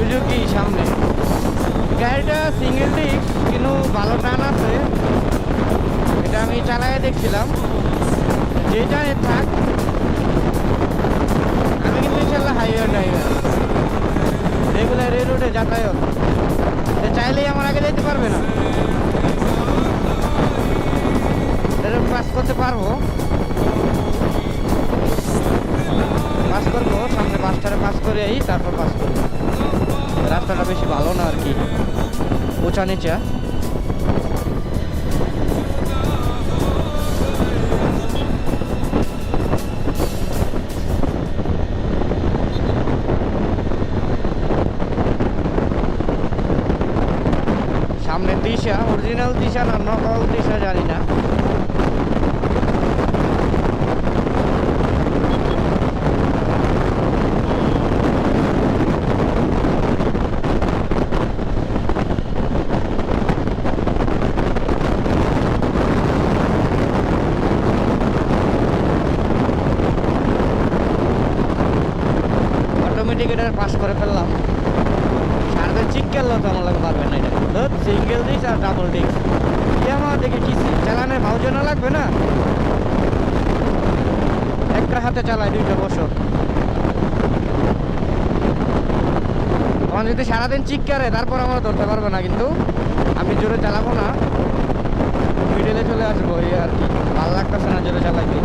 Suzuki সামনে। গাড়িটা single disc কিন্তু ভালো টান আছে। এটা আমি চালায় দেখছিলাম। যেটা থাক। আমি কিন্তু ইনশাল্লাহ হাইওয়ে ড্রাইভার রেগুলার এই রোডে যাতায়াত। চাইলেই আমার আগে যেতে পারবে না। এরকম পাস করতে পারব। পাস করব, সামনে বাসটারে পাস করে তারপর পাস রাস্তাটা বেশি ভালো না আর কি। উঁচা নিচা। সামনে দিশা অরিজিনাল দিশা না নকল দিশা জানি না। এটা পাস করে ফেললাম। সারদের চিক করলেও তো আমার লাগে পারবেন না এটা। সিঙ্গেল ডিস্ক আর ডাবল ডিস্ক আমার দেখে কি চালানে ভাউজনা লাগবে না? একটা হাতে চালায় দুইটা বসো। আমার যদি সারাদিন চিক করে তারপর আমরা ধরতে পারব না, কিন্তু আমি জোরে চালাবো না। মিডেলে চলে আসব, এই আর কি। ভালো লাগতেছে না জোরে চালাইতে।